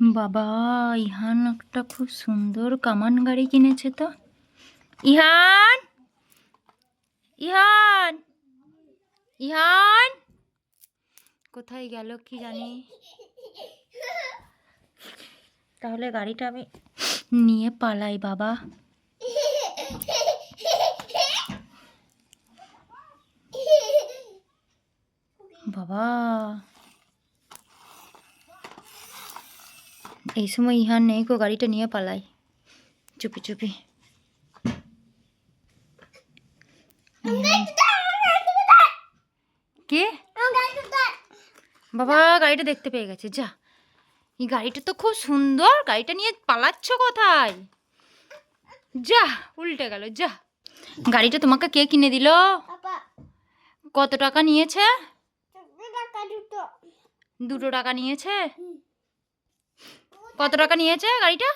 বাবা, ইহান একটা খুব সুন্দর কামান গাড়ি কিনেছে তো। ইহান! ইহান! ইহান! কোথায় গেল কি জানি? তাহলে গাড়িটা আমি নিয়ে পালাই বাবা। বাবা! এই সময় ইহান নেই গো গাড়িটা নিয়ে পালাই। চুপি চুপি। কে? বাবা গাড়িটা দেখতে পেয়ে গেছে যা। এই গাড়িটা তো খুব সুন্দর গাড়িটা নিয়ে পালাচ্ছ কোথায়? যা উল্টে গেল যা। গাড়িটা তোমাকে কে কিনে দিল? কত টাকা নিয়েছে? দুটো টাকা নিয়েছে? কত টাকা নিয়েছে গাড়িটা?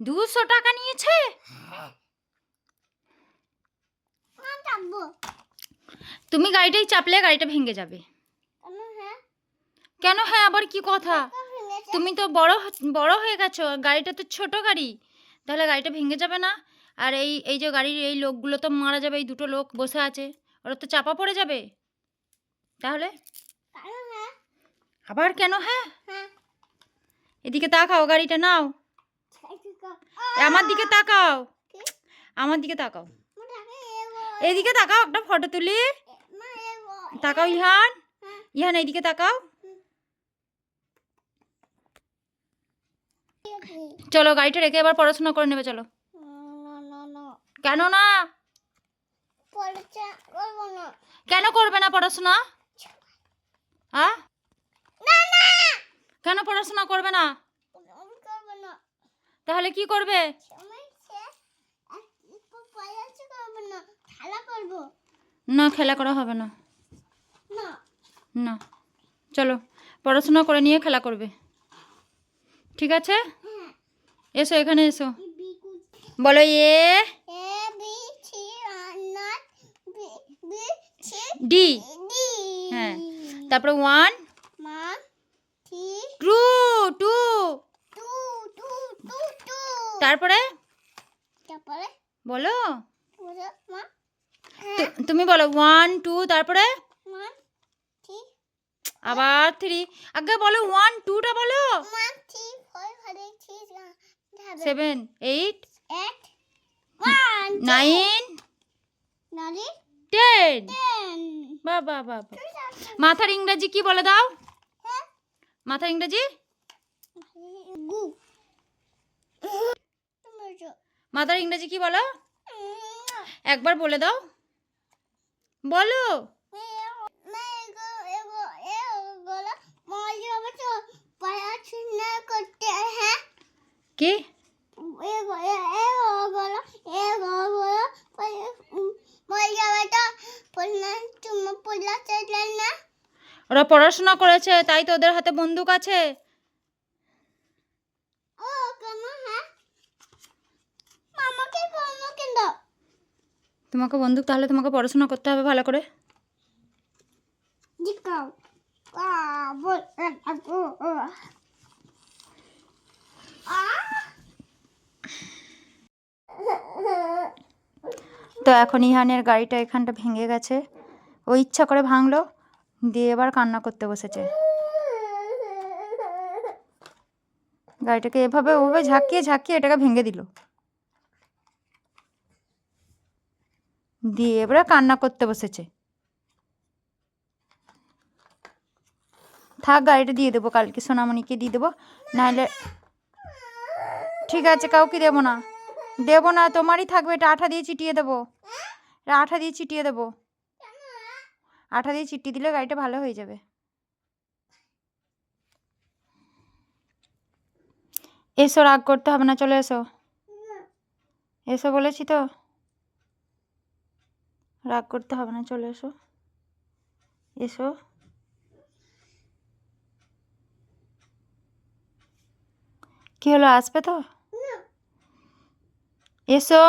দুশো টাকা। নিয়েছে? তুমি গাড়িটাই চাপলে গাড়িটা ভেঙে যাবে। কেন হ্যাঁ? হ্যাঁ আবার কি কথা? তুমি তো বড় বড় হয়ে গেছো গাড়িটা তো ছোট গাড়ি। তাহলে গাড়িটা ভেঙে যাবে না? আর এই এই যে গাড়ির এই লোকগুলো তো মারা যাবে এই দুটো লোক বসে আছে। ওরা তো চাপা পড়ে যাবে। তাহলে? হ্যাঁ? আবার কেন হ্যাঁ? হ্যাঁ। এদিকে তাকাও গাড়িটা নাও। আমার দিকে তাকাও। আমার দিকে তাকাও। এদিকে তাকাও একটা ফটো তুলি। তাকাও ইহান। হ্যাঁ ইহান এইদিকে তাকাও। চলো গাড়িটা রেখে এবার পড়াশোনা করে নেবে চলো। কেন না? কেন করবে না পড়াশোনা? না। কেন পড়াশোনা করবে না? তাহলে কি করবে? না। খেলা করা হবে না। না। না। চলো পড়াশোনা করে নিয়ে খেলা করবে। ঠিক আছে? হ্যাঁ। এসো এখানে এসো। বলো এ? ডি। হ্যাঁ। তারপরে ওয়ান মা three two two two two two two তারপরে? তারপরে? বলো। তুমি বলো ওয়ান টু তারপরে? আবার থ্রি আগে বলো ওয়ান টুটা বলো। সেভেন এইট নাইন টেন বা বা বা। মাথার ইংরাজি কি বলে দাও? হ্যাঁ? মাথার ইংরাজি? মাথার ইংরাজি কি বলো? একবার বলে দাও। বলো। কি? ওরা পড়াশোনা করেছে, তাই তো ওদের হাতে বন্দুক আছে ও কেন হ্যাঁ মামাকে মামাকে দাও তোমাকে বন্দুক তাহলে তোমাকে পড়াশোনা করতে হবে ভালো করে? তো এখন ইহানের গাড়িটা এখানটা ভেঙে গেছে। ও ইচ্ছা করে ভাঙলো, দিয়ে এবার কান্না করতে বসেছে। গাড়িটাকে এভাবে ওভাবে ঝাঁকিয়ে ঝাঁকিয়ে এটাকে ভেঙে দিল। দিয়ে এবারে কান্না করতে বসেছে। থাক গাড়িটা দিয়ে দেবো কালকে, সোনামণিকে দিয়ে দেবো। নাহলে ঠিক আছে, কাউকে দেবো না। দেবো না, তোমারই থাকবে, এটা আঠা দিয়ে চিটিয়ে দেবো। এটা আঠা দিয়ে চিটিয়ে দেবো। আঠা দিয়ে চিটিয়ে দিলে গাড়িটা ভালো হয়ে যাবে। এসো, রাগ করতে হবে না, চলে এসো। এসো বলেছি তো। রাগ করতে হবে না চলে এসো। এসো। কি হলো আসবে তো? এসো।